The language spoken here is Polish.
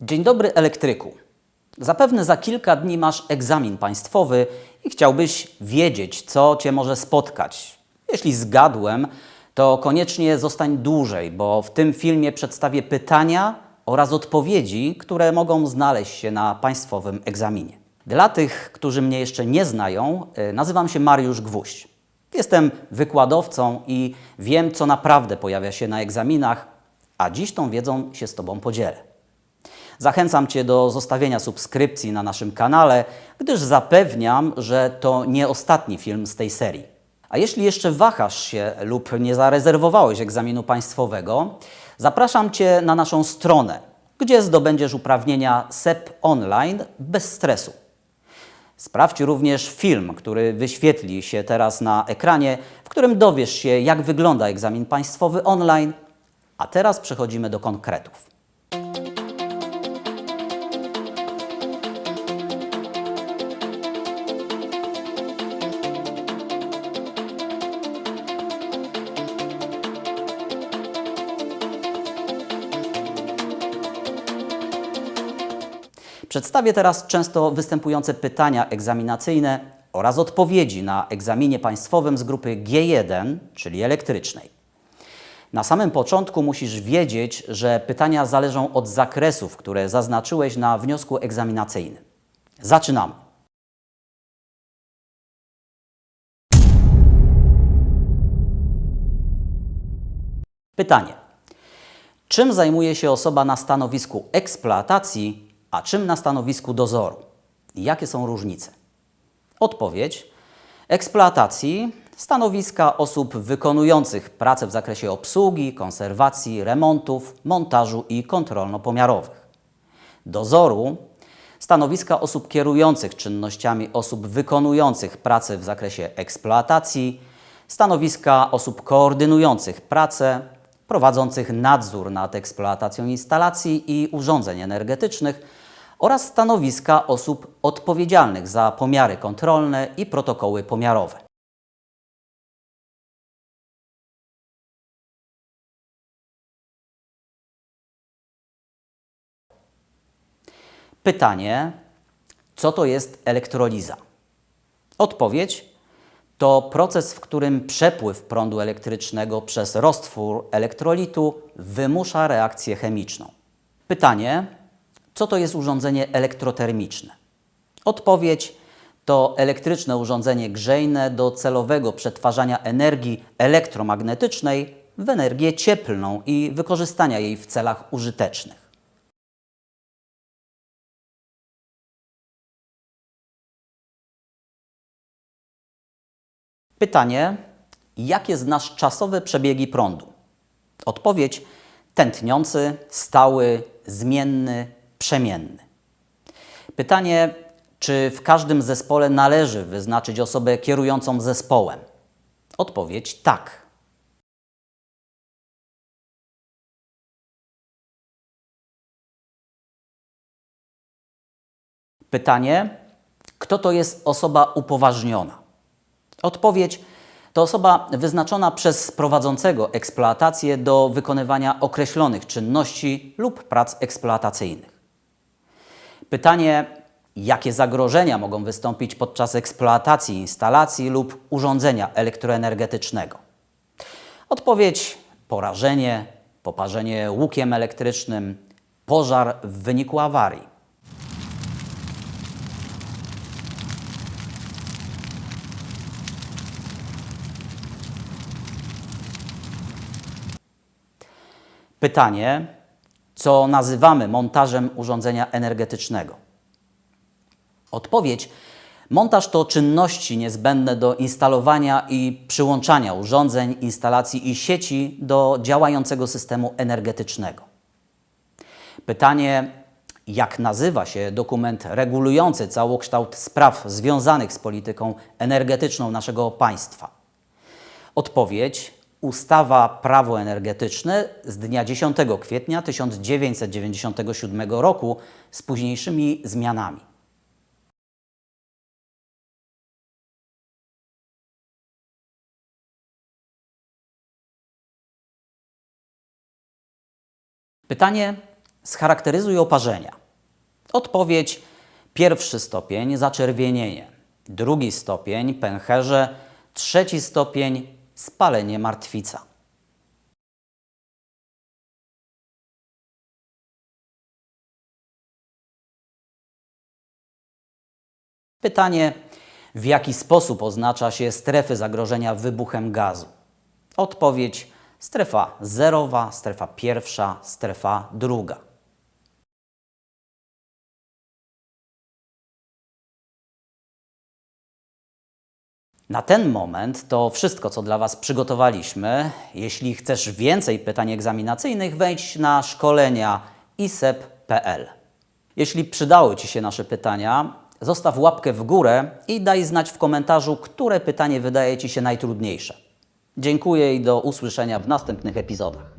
Dzień dobry elektryku. Zapewne za kilka dni masz egzamin państwowy i chciałbyś wiedzieć, co Cię może spotkać. Jeśli zgadłem, to koniecznie zostań dłużej, bo w tym filmie przedstawię pytania oraz odpowiedzi, które mogą znaleźć się na państwowym egzaminie. Dla tych, którzy mnie jeszcze nie znają, y, nazywam się Mariusz Gwóźdź. Jestem wykładowcą i wiem, co naprawdę pojawia się na egzaminach, a dziś tą wiedzą się z Tobą podzielę. Zachęcam Cię do zostawienia subskrypcji na naszym kanale, gdyż zapewniam, że to nie ostatni film z tej serii. A jeśli jeszcze wahasz się lub nie zarezerwowałeś egzaminu państwowego, zapraszam Cię na naszą stronę, gdzie zdobędziesz uprawnienia SEP Online bez stresu. Sprawdź również film, który wyświetli się teraz na ekranie, w którym dowiesz się, jak wygląda egzamin państwowy online. A teraz przechodzimy do konkretów. Przedstawię teraz często występujące pytania egzaminacyjne oraz odpowiedzi na egzaminie państwowym z grupy G1, czyli elektrycznej. Na samym początku musisz wiedzieć, że pytania zależą od zakresów, które zaznaczyłeś na wniosku egzaminacyjnym. Zaczynamy. Pytanie. Czym zajmuje się osoba na stanowisku eksploatacji, a czym na stanowisku dozoru? Jakie są różnice? Odpowiedź. Eksploatacji stanowiska osób wykonujących pracę w zakresie obsługi, konserwacji, remontów, montażu i kontrolno-pomiarowych. Dozoru stanowiska osób kierujących czynnościami osób wykonujących pracę w zakresie eksploatacji, stanowiska osób koordynujących pracę, prowadzących nadzór nad eksploatacją instalacji i urządzeń energetycznych oraz stanowiska osób odpowiedzialnych za pomiary kontrolne i protokoły pomiarowe. Pytanie, co to jest elektroliza? Odpowiedź to proces, w którym przepływ prądu elektrycznego przez roztwór elektrolitu wymusza reakcję chemiczną. Pytanie, co to jest urządzenie elektrotermiczne? Odpowiedź to elektryczne urządzenie grzejne do celowego przetwarzania energii elektromagnetycznej w energię cieplną i wykorzystania jej w celach użytecznych. Pytanie, jakie znasz czasowe przebiegi prądu? Odpowiedź tętniący, stały, zmienny, przemienny. Pytanie, czy w każdym zespole należy wyznaczyć osobę kierującą zespołem? Odpowiedź tak. Pytanie, kto to jest osoba upoważniona? Odpowiedź to osoba wyznaczona przez prowadzącego eksploatację do wykonywania określonych czynności lub prac eksploatacyjnych. Pytanie, jakie zagrożenia mogą wystąpić podczas eksploatacji instalacji lub urządzenia elektroenergetycznego? Odpowiedź: porażenie, poparzenie łukiem elektrycznym, pożar w wyniku awarii. Pytanie, co nazywamy montażem urządzenia energetycznego? Odpowiedź: montaż to czynności niezbędne do instalowania i przyłączania urządzeń, instalacji i sieci do działającego systemu energetycznego. Pytanie, jak nazywa się dokument regulujący całokształt spraw związanych z polityką energetyczną naszego państwa? Odpowiedź: Ustawa Prawo Energetyczne z dnia 10 kwietnia 1997 roku z późniejszymi zmianami. Pytanie, Scharakteryzuj oparzenia. Odpowiedź: pierwszy stopień zaczerwienienie, drugi stopień pęcherze, trzeci stopień spalenie martwica. Pytanie: w jaki sposób oznacza się strefy zagrożenia wybuchem gazu? Odpowiedź: strefa zerowa, strefa pierwsza, strefa druga. Na ten moment to wszystko, co dla Was przygotowaliśmy. Jeśli chcesz więcej pytań egzaminacyjnych, wejdź na szkolenia isep.pl. Jeśli przydały Ci się nasze pytania, zostaw łapkę w górę i daj znać w komentarzu, które pytanie wydaje Ci się najtrudniejsze. Dziękuję i do usłyszenia w następnych epizodach.